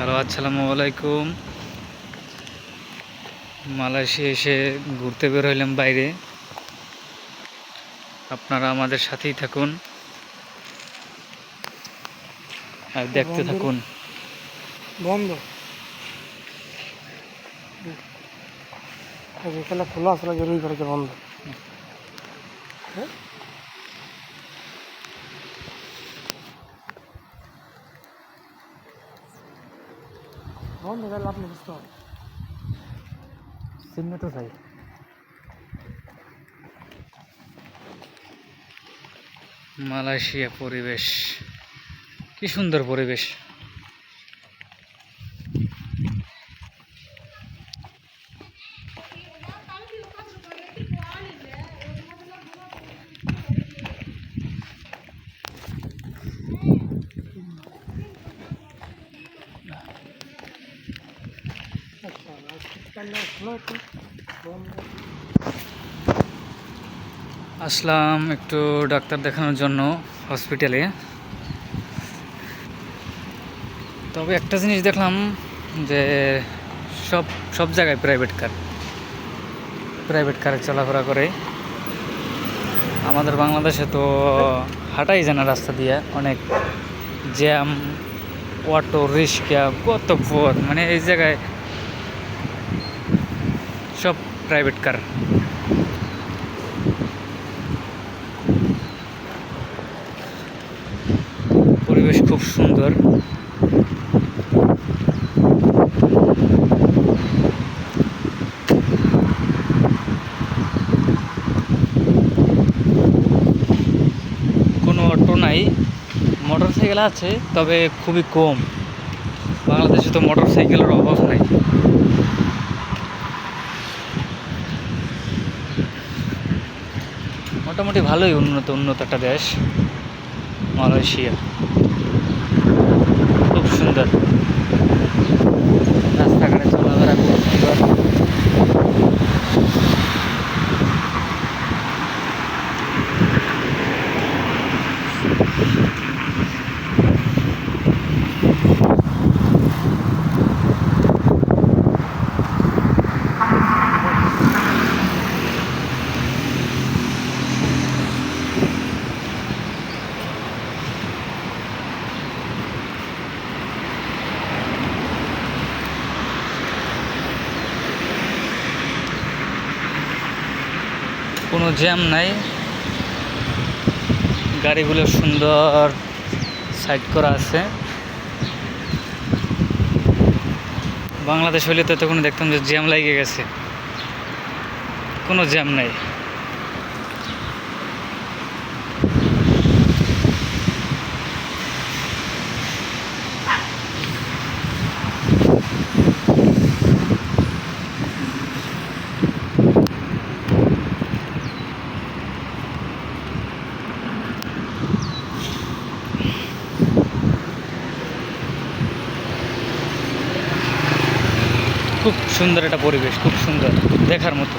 Hello আসসালামু আলাইকুম। Malaysia এসে ঘুরতে বের হইলাম বাইরে। আপনারা আমাদের সাথেই থাকুন। আর দেখতে থাকুন। বন্ধ। খোলা আসলে জরুরি করেছে বন্ধ? হ্যাঁ? বন্ধ গেলে আপনি বুঝতে হবে চিহ্ন তো চাই মালয়েশিয়া পরিবেশ কি সুন্দর পরিবেশ আচ্ছা আজকাল খোলা তো বন্ধ আসলাম একটু ডাক্তার দেখানোর জন্য হসপিটালে তবে একটা জিনিস দেখলাম যে সব সব জায়গায় প্রাইভেট কার প্রাইভেট কারে চলাফেরা করে। আমাদের বাংলাদেশে তো হাঁটাই যায় না রাস্তা দিয়ে, অনেক জ্যাম, অটো, রিক্সা, কত পথ মানে এই জায়গায় সব প্রাইভেট কার পরিবেশ খুব সুন্দর। কোনো অটো নাই মোটর সাইকেল আছে, তবে খুবই কম। বাংলাদেশে তো মোটর সাইকেলের অভাব নাই। মোটামুটি ভালোই উন্নত উন্নত একটা দেশ মালয়েশিয়া। খুব সুন্দর। রাস্তাঘাটে চলাফেরা খুব কোনো জ্যাম নাই। গাড়িগুলো সুন্দর সাইড করা আছে। বাংলাদেশ হইলে তো তখন দেখতাম যে জ্যাম লাগিয়ে গেছে। কোনো জ্যাম নাই। খুব সুন্দর একটা পরিবেশ খুব সুন্দর দেখার মতো।